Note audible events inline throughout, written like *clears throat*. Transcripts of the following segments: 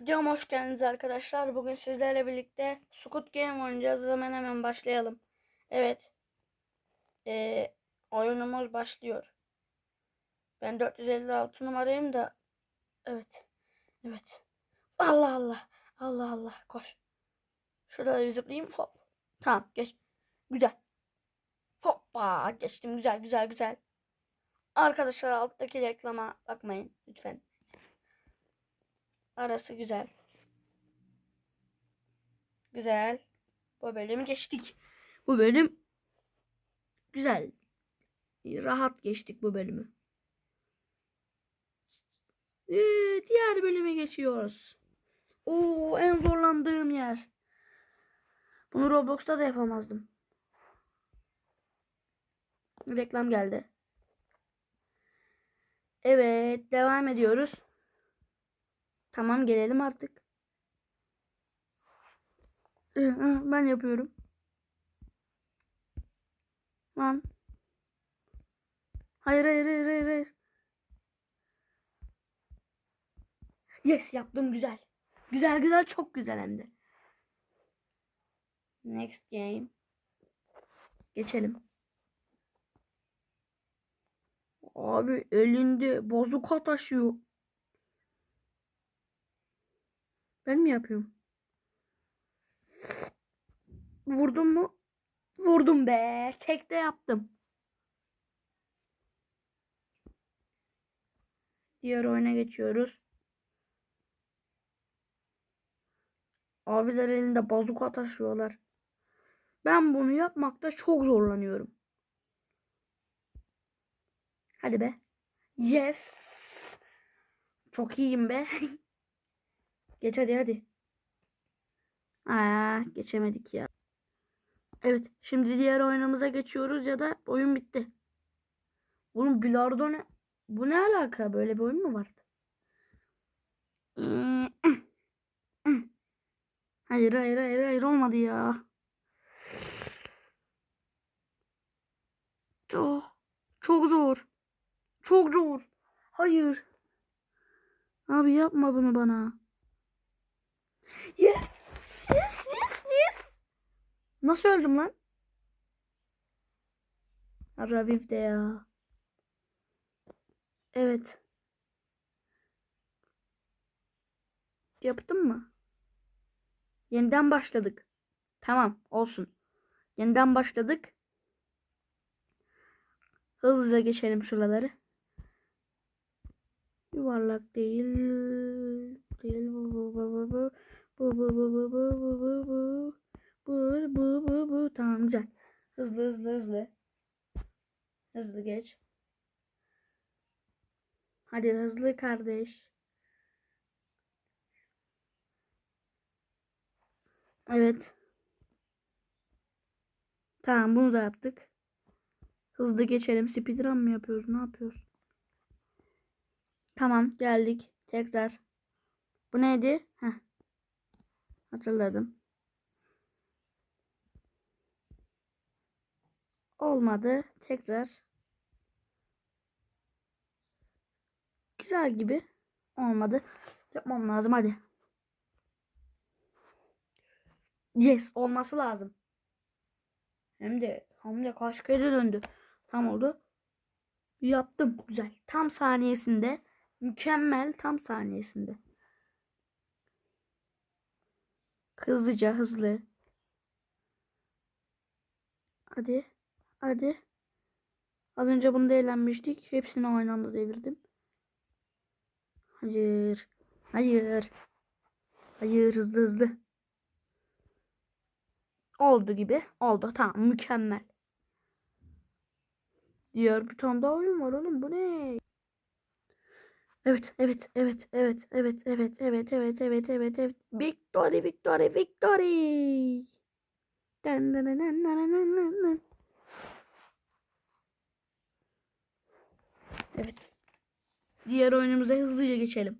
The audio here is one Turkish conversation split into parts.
Videoma hoş geldiniz arkadaşlar. Bugün sizlerle birlikte Squid Game oynayacağız. Hemen hemen başlayalım. Evet. Ee, oyunumuz başlıyor. Ben 456 numarayım da. Evet. Evet. Allah Allah. Allah Allah. Koş. Şurada bir zıplayayım. Hop. Tamam geç. Güzel. Hoppa. Geçtim. Güzel güzel güzel. Arkadaşlar alttaki reklama bakmayın lütfen. Arası güzel. Güzel. Bu bölümü geçtik. Bu bölüm güzel. Rahat geçtik bu bölümü. Ee, diğer bölüme geçiyoruz. Oo en zorlandığım yer. Bunu Roblox'ta da yapamazdım. Reklam geldi. Evet, devam ediyoruz. Tamam gelelim artık. Ee, Ben yapıyorum. Lan. Hayır hayır hayır hayır hayır. Yes yaptım güzel. Güzel güzel çok güzel hem de. Next game. Geçelim. Abi elinde bazuka taşıyor. Ben mi yapıyorum? Vurdum mu? Vurdum be. Tekte yaptım. Diğer oyuna geçiyoruz. Abiler elinde bazuka taşıyorlar. Ben bunu yapmakta çok zorlanıyorum. Hadi be. Yes. Çok iyiyim be. *laughs* Geç hadi hadi. Aa, geçemedik ya. Evet, şimdi diğer oyunumuza geçiyoruz ya da oyun bitti. Bunun bilardo ne? Bu ne alaka? Böyle bir oyun mu vardı? *clears throat* Hayır hayır hayır hayır olmadı ya. Çok, çok zor. Çok zor. Hayır. Abi yapma bunu bana. Yes! Yes, yes, yes. Nasıl öldüm lan? Raviv de ya. Evet. Yaptım mı? Yeniden başladık. Tamam, olsun. Yeniden başladık. Hızlıca geçelim şuraları. Yuvarlak değil. Değil bu bu bu bu bu. Bu bu bu bu bu bu bu bu. Bu bu bu. Tamam güzel. Hızlı hızlı hızlı. Hızlı geç. Hadi hızlı kardeş. Evet. Tamam bunu da yaptık. Hızlı geçelim. Speedrun mı yapıyoruz? Ne yapıyoruz? Tamam geldik. Tekrar. Bu neydi? Heh. Hatırladım. Olmadı. Tekrar. Güzel gibi. Olmadı. Yapmam lazım hadi. Yes olması lazım. Hem de hem de kaç kere döndü. Tam oldu. Yaptım. Güzel. Tam saniyesinde. Mükemmel tam saniyesinde. Hızlıca hızlı. Hadi. Hadi. Az önce bunu da eğlenmiştik. Hepsini aynı anda devirdim. Hayır. Hayır. Hayır hızlı hızlı. Oldu gibi. Oldu. Tamam mükemmel. Diğer bir tane daha oyun var oğlum. Bu ne? Evet, evet, evet, evet, evet, evet, evet, evet, evet, evet, evet. Victory, victory, victory. Dan, dan, dan, dan, dan, dan, dan, dan. Evet. Diğer oyunumuza hızlıca geçelim.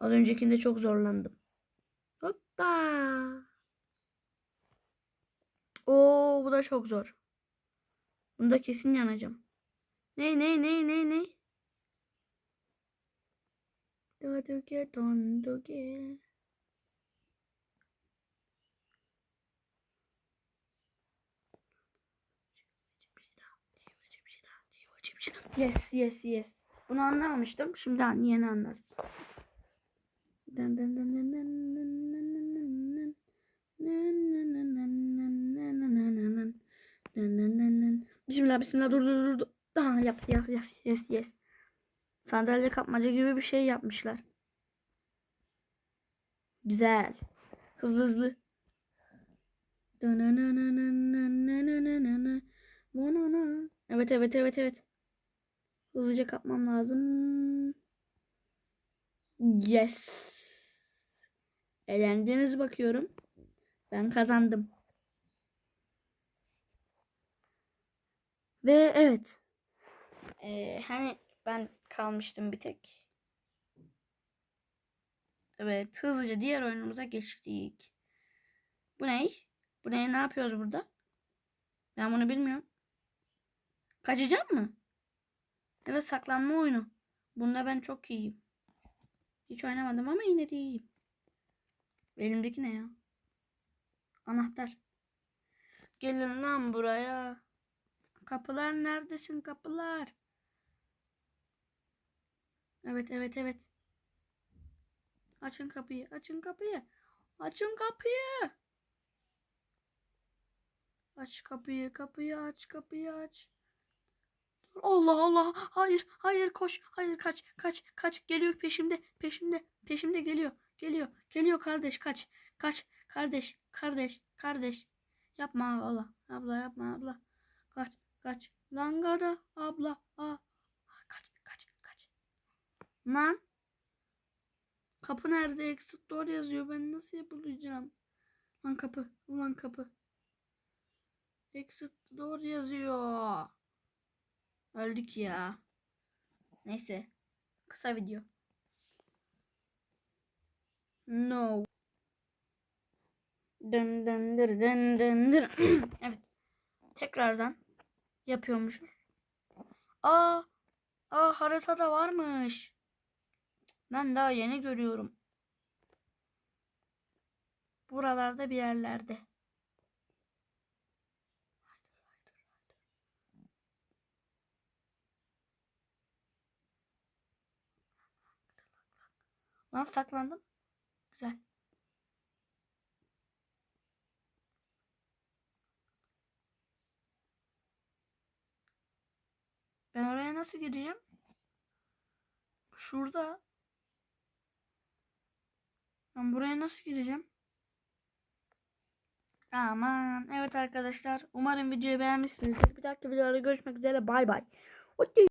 Az öncekinde çok zorlandım. Hoppa. Oo, bu da çok zor. Bunda kesin yanacağım. Ne ne ne ne ne? Doduge donduge. Yes yes yes. Bunu anlamamıştım. Şimdi yeni anladım. Dın dın dın dın dın dın dın. Bismillah bismillah dur dur dur. dur. Ah yaptı yes yes yes yes. Sandalye kapmaca gibi bir şey yapmışlar. Güzel. Hızlı hızlı. Evet evet evet evet. Hızlıca kapmam lazım. Yes. Eğlendiniz bakıyorum. Ben kazandım. Ve evet. Ee, hani ben kalmıştım bir tek. Evet hızlıca diğer oyunumuza geçtik. Bu ne? Bu ne? Ne yapıyoruz burada? Ben bunu bilmiyorum. Kaçacak mı? Evet saklanma oyunu. Bunda ben çok iyiyim. Hiç oynamadım ama yine de iyiyim. Elimdeki ne ya? Anahtar. Gelin lan buraya. Kapılar neredesin kapılar? Evet evet evet. Açın kapıyı açın kapıyı. Açın kapıyı. Aç kapıyı kapıyı aç kapıyı aç. Allah Allah. Hayır, hayır koş. Hayır kaç, kaç, kaç. Geliyor peşimde, peşimde, peşimde geliyor. Geliyor, geliyor kardeş kaç. Kaç kardeş, kardeş, kardeş. Yapma abla, abla yapma abla. Kaç, kaç. Langada abla. Aa. Lan. Kapı nerede? Exit door yazıyor. Ben nasıl yapılacağım? Lan kapı. Ulan kapı. Exit door yazıyor. Öldük ya. Neyse. Kısa video. No. Dın dın dır dın dın dır. *clears throat* evet. Tekrardan yapıyormuşuz. Aa, aa haritada varmış. Ben daha yeni görüyorum. Buralarda bir yerlerde. Nasıl saklandım? Güzel. Ben oraya nasıl gireceğim? Şurada. Ben buraya nasıl gireceğim? Aman. Evet arkadaşlar. Umarım videoyu beğenmişsinizdir. Bir dahaki videoda görüşmek üzere. Bay bay.